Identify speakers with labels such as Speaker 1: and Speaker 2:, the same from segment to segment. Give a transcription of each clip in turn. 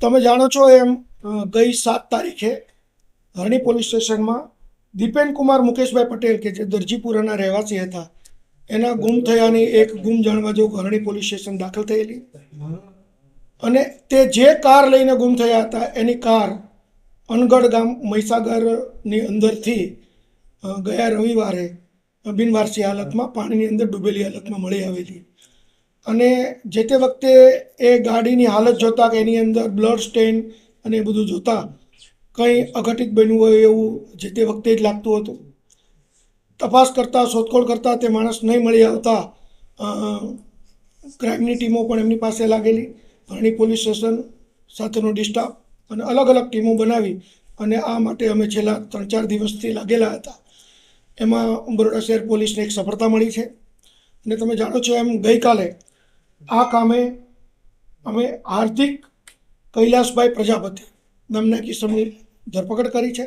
Speaker 1: તમે જાણો છો એમ ગઈ સાત તારીખે હરણી પોલીસ સ્ટેશનમાં દીપેન કુમાર મુકેશભાઈ પટેલ કે જે દરજીપુરાના રહેવાસી હતા, એના ગુમ થયાની એક ગુમ જાણવા જેવું હરણી પોલીસ સ્ટેશન દાખલ થયેલી. અને તે જે કાર લઈને ગુમ થયા હતા, એની કાર અનગઢ ગામ મહીસાગરની અંદરથી ગયા રવિવારે બિનવારસી હાલતમાં પાણીની અંદર ડૂબેલી હાલતમાં મળી આવેલી. અને જે તે વખતે એ ગાડીની હાલત જોતાં કે એની અંદર બ્લડ સ્ટેન અને એ બધું જોતાં, કંઈ અઘટિત બન્યું હોય એવું જે તે વખતે જ લાગતું હતું. તપાસ કરતાં, શોધખોળ કરતાં તે માણસ નહીં મળી આવતા ક્રાઇમની ટીમો પણ એમની પાસે લાગેલી. ભરણી પોલીસ સ્ટેશન સાથેનો ડિસ્ટાફ અને અલગ અલગ ટીમો બનાવી અને આ માટે અમે છેલ્લા ત્રણ ચાર દિવસથી લાગેલા હતા. એમાં બરોડા શહેર પોલીસને એક સફળતા મળી છે. અને તમે જાણો છો એમ ગઈકાલે આ કામે અમે હાર્દિક કૈલાસભાઈ પ્રજાપતિ નામના કિસમની ધરપકડ કરી છે.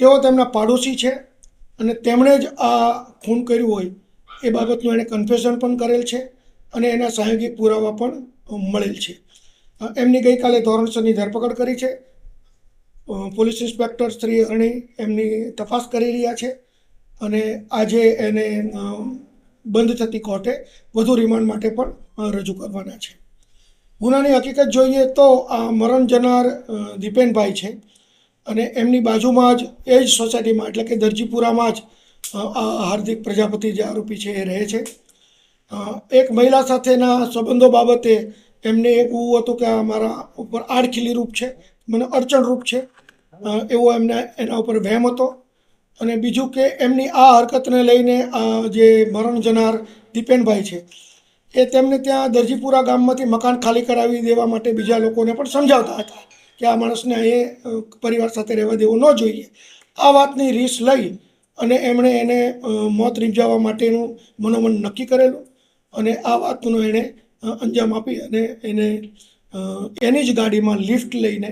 Speaker 1: તેઓ તેમના પાડોશી છે અને તેમણે જ આ ખૂન કર્યું હોય એ બાબતનું એણે કન્ફેશન પણ કરેલ છે અને એના સહયોગી પુરાવા પણ મળેલ છે. એમની ગઈકાલે ધોરણસરની ધરપકડ કરી છે. પોલીસ ઇન્સ્પેક્ટર શ્રી અરણી એમની તપાસ કરી રહ્યા છે અને આજે એને બંધ થતી કોર્ટે વધુ રિમાન્ડ માટે પણ રજૂ કરવાના છે. ગુનાની હકીકત જોઈએ તો આ મરણ જનાર દીપેનભાઈ છે. અને એમની બાજુમાં જ એ જ સોસાયટીમાં, એટલે કે દરજીપુરામાં જ આ હાર્દિક પ્રજાપતિ જે આરોપી છે એ રહે છે. એક મહિલા સાથેના સંબંધો બાબતે એમને એવું હતું કે આ મારા ઉપર આડખીલી રૂપ છે, મને અડચણરૂપ છે. એવો એમને એના ઉપર વહેમ હતો. અને બીજું કે એમની આ હરકતને લઈને જે મરણ જનાર દીપેનભાઈ છે, એ તેમને ત્યાં દરજીપુરા ગામમાંથી મકાન ખાલી કરાવી દેવા માટે બીજા લોકોને પણ સમજાવતા હતા કે આ માણસને એ પરિવાર સાથે રહેવા દેવું ન જોઈએ. આ વાતની રીસ લઈ અને એમણે એને મોત રીંજાવવા માટેનું મનોમન નક્કી કરેલું અને આ વાતનો એણે અંજામ આપી અને એને એની જ ગાડીમાં લિફ્ટ લઈને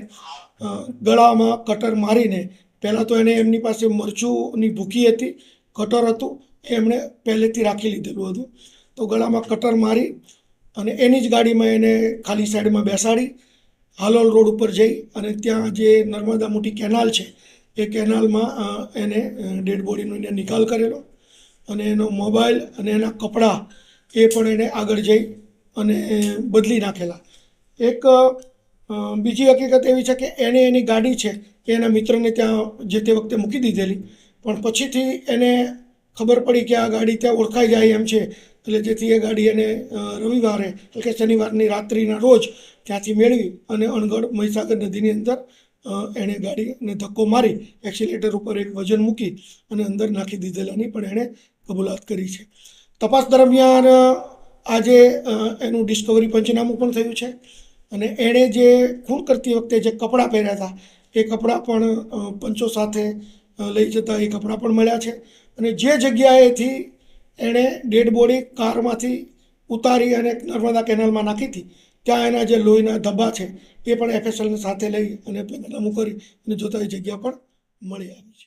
Speaker 1: ગળામાં કટર મારીને પહેલાં તો એને એમની પાસે મરચુંની ભૂકી હતી, કટર હતું, એમણે પહેલેથી રાખી લીધેલું હતું. તો ગળામાં કટર મારી અને એની જ ગાડીમાં એને ખાલી સાઈડમાં બેસાડી, હાલોલ રોડ ઉપર જઈ અને ત્યાં જે નર્મદા મોટી કેનાલ છે, એ કેનાલમાં એને ડેડ બોડીનો એને નિકાલ કરેલો અને એનો મોબાઈલ અને એના કપડાં એ પણ એને આગળ જઈ અને બદલી નાખેલા. એક બીજી હકીકત એવી છે કે એણે એની ગાડી છે કે એના મિત્રને ત્યાં જે તે વખતે મૂકી દીધેલી. પણ પછીથી એને ખબર પડી કે આ ગાડી ત્યાં ઓળખાઈ જાય એમ છે. એટલે જેથી એ ગાડી એને રવિવારે, એટલે કે શનિવારની રાત્રિના રોજ ત્યાંથી મેળવી અને અણગઢ મહીસાગર નદીની અંદર એણે ગાડીને ધક્કો મારી, એક્સિલેટર ઉપર એક વજન મૂકી અને અંદર નાખી દીધેલાની પણ એણે કબૂલાત કરી છે. તપાસ દરમિયાન આજે એનું ડિસ્કવરી પંચનામું પણ થયું છે. અને એણે જે ખૂન કરતી વખતે જે કપડાં પહેર્યા હતા, એ કપડાં પણ પંચો સાથે લઈ જતા એ કપડાં પણ મળ્યા છે. અને જે જગ્યાએથી એણે ડેડ બોડી કારમાંથી ઉતારી અને નર્મદા કેનાલમાં નાખી હતી, ત્યાં એના જે લોહીના ધબ્બા છે, એ પણ એફએસએલને સાથે લઈ અને પંચનામું કરી અને જોતા એ જગ્યા પણ મળી આવી છે.